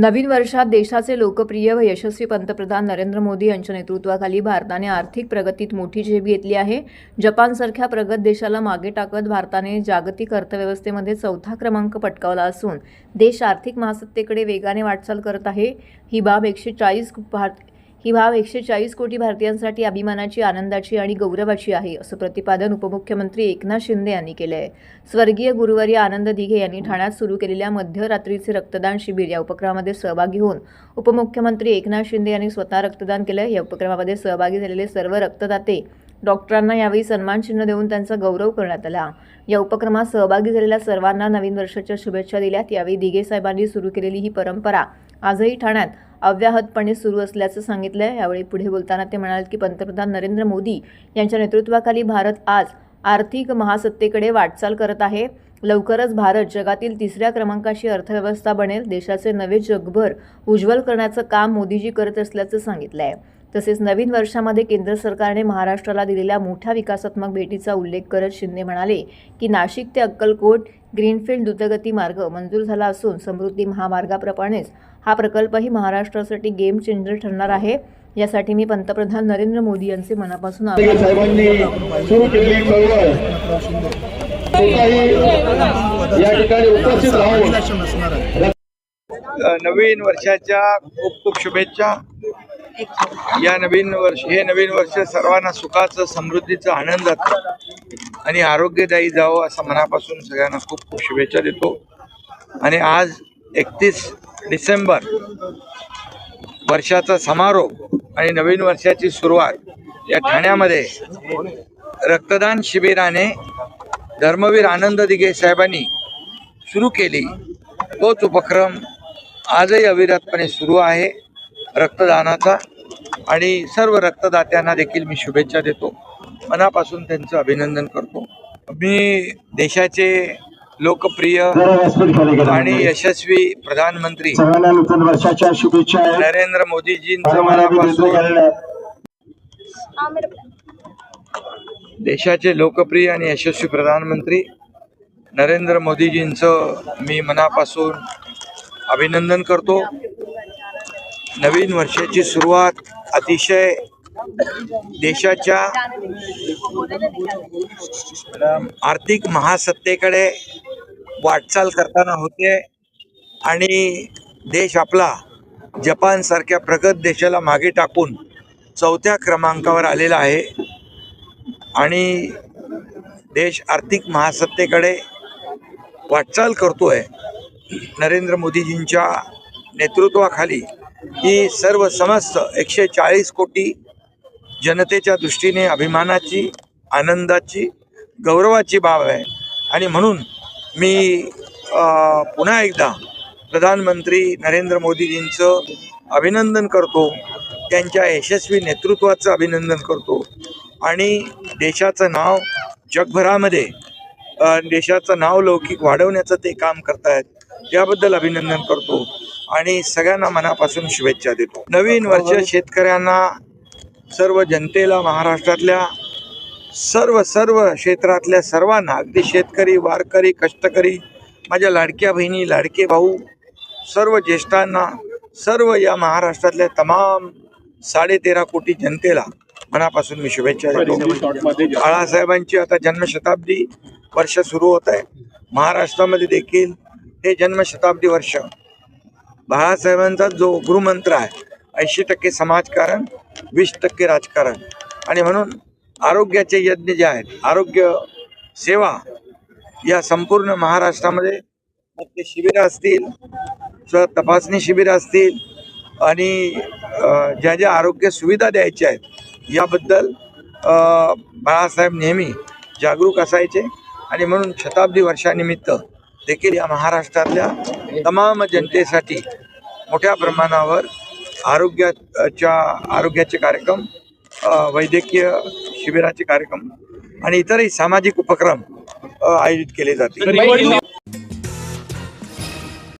नवीन वर्षात देशाचे लोकप्रिय व यशस्वी पंतप्रधान नरेंद्र मोदी यांच्या नेतृत्वाखाली भारताने आर्थिक प्रगतीत मोठी झेप घेतली आहे. जपानसारख्या प्रगत देशाला मागे टाकत भारताने जागतिक अर्थव्यवस्थेमध्ये चौथा क्रमांक पटकावला असून देश आर्थिक महासत्तेकडे वेगाने वाटचाल करत आहे. ही बाब एकशे चाळीस भार ही बाब एकशे चाळीस कोटी भारतीयांसाठी अभिमानाची आनंदाची आणि गौरवाची आहे असं प्रतिपादन उपमुख्यमंत्री एकनाथ शिंदे यांनी केलं आहे स्वर्गीय गुरुवारी आनंद दिघे यांनी ठाण्यात सुरू केलेल्या मध्यरात्रीचे रक्तदान शिबिर या उपक्रमामध्ये सहभागी होऊन उपमुख्यमंत्री एकनाथ शिंदे यांनी स्वतः रक्तदान केलं. या उपक्रमामध्ये सहभागी झालेले सर्व रक्तदाते डॉक्टरांना यावेळी सन्मान चिन्ह देऊन त्यांचा गौरव करण्यात आला. या उपक्रमात सहभागी झालेल्या सर्वांना नवीन वर्षाच्या शुभेच्छा दिल्यात. यावेळी दिघे साहेबांनी सुरू केलेली ही परंपरा आजही ठाण्यात अव्याहतपणे सुरू असल्याचं सांगितलं आहे यावेळी पुढे बोलताना ते म्हणाले की पंतप्रधान नरेंद्र मोदी यांच्या नेतृत्वाखाली भारत आज आर्थिक महासत्तेकडे वाटचाल करत आहे. लवकरच भारत जगातील तिसऱ्या क्रमांकाची अर्थव्यवस्था बनेल. देशाचे नवे जगभर उज्ज्वल करण्याचं काम मोदीजी करत असल्याचं सांगितलं आहे तसेच नवीन वर्षामध्ये केंद्र सरकारने महाराष्ट्राला दिलेल्या मोठ्या विकासात्मक भेटीचा उल्लेख करत शिंदे म्हणाले की नाशिक ते अक्कलकोट ग्रीनफील्ड द्रुतगती मार्ग मंजूर झाला असून समृद्धी महामार्गाप्रमाणेच हा प्रकल्पही महाराष्ट्रासाठी गेम चेंजर ठरणार आहे. यासाठी मी पंतप्रधान नरेंद्र मोदी यांचे मनापासून आभार ठाकरे साहेबांनी सुरू केलेली चळवळ स्वतःही या ठिकाणी उपस्थित राहून नवीन वर्षाच्या खूप खूप शुभेच्छा. या नवीन वर्ष हे नवीन वर्ष सर्वांना सुखाचं समृद्धीचं आनंदाचं आणि आरोग्यदायी जावं असं मनापासून सगळ्यांना खूप खूप शुभेच्छा देतो. आणि आज एकतीस डिसेंबर वर्षाचा समारोप आणि नवीन वर्षाची सुरुवात या ठाण्यामध्ये रक्तदान शिबिराने धर्मवीर आनंद दिघे साहेबांनी सुरू केली. तोच उपक्रम आजही अविरतपणे सुरू आहे रक्तदानाचा. आणि सर्व रक्तदात्यांना देखील मी शुभेच्छा देतो. मनापासून त्यांचं अभिनंदन करतो. मी देशाचे लोकप्रिय आणि यशस्वी प्रधानमंत्री नूतन वर्षाच्या शुभेच्छा नरेंद्र मोदीजींचं मनापासून देशाचे लोकप्रिय आणि यशस्वी प्रधानमंत्री नरेंद्र मोदीजींचं मी मनापासून अभिनंदन करतो. नवीन वर्षाची सुरुवात अतिशय देशाच्या आर्थिक महासत्तेकडे वाटचाल करताना होते आणि देश आपला जपानसारख्या प्रगत देशाला मागे टाकून चौथ्या क्रमांकावर आलेला आहे. आणि देश आर्थिक महासत्तेकडे वाटचाल करतो आहे नरेंद्र मोदीजींच्या नेतृत्वाखाली ही सर्व समस्त एकशे चाळीस कोटी जनतेच्या दृष्टीने अभिमानाची आनंदाची गौरवाची बाब आहे. आणि म्हणून मी पुन्हा एकदा प्रधानमंत्री नरेंद्र मोदीजींचं अभिनंदन करतो. त्यांच्या यशस्वी नेतृत्वाचं अभिनंदन करतो. आणि देशाचं नाव जगभरामध्ये देशाचं नाव लौकिक वाढवण्याचं ते काम करतायत. याबद्दल अभिनंदन करतो. आणि सगळ्यांना मनापासून शुभेच्छा देतो. नवीन वर्ष शेतकऱ्यांना सर्व जनतेला महाराष्ट्रातल्या सर्व सर्व क्षेत्रातल्या सर्वांना अगदी शेतकरी वारकरी कष्टकरी माझ्या लाडक्या बहिणी लाडके भाऊ सर्व ज्येष्ठांना सर्व या महाराष्ट्रातल्या तमाम साडेतेरा कोटी जनतेला मनापासून मी शुभेच्छा देतो. बाळासाहेबांची आता जन्मशताब्दी वर्ष सुरू होत आहे. महाराष्ट्रामध्ये देखील हे जन्मशताब्दी वर्ष बाळासाहेबांचा जो गुरुमंत्र आहे ऐंशी टक्के समाजकारण वीस टक्के राजकारण. आणि म्हणून आरोग्याचे यज्ञ जे आहेत आरोग्य सेवा या संपूर्ण महाराष्ट्रामध्ये मग ते शिबिरं असतील स्व तपासणी शिबिरं असतील आणि ज्या ज्या आरोग्य सुविधा द्यायच्या आहेत याबद्दल बाळासाहेब नेहमी जागरूक असायचे. आणि म्हणून शताब्दी वर्षानिमित्त देखील या महाराष्ट्रातल्या तमाम जनतेसाठी मोठ्या प्रमाणावर आरोग्याच्या आरोग्याचे कार्यक्रम वैद्यकीय शिबिराचे कार्यक्रम आणि इतरही सामाजिक उपक्रम आयोजित केले जातील.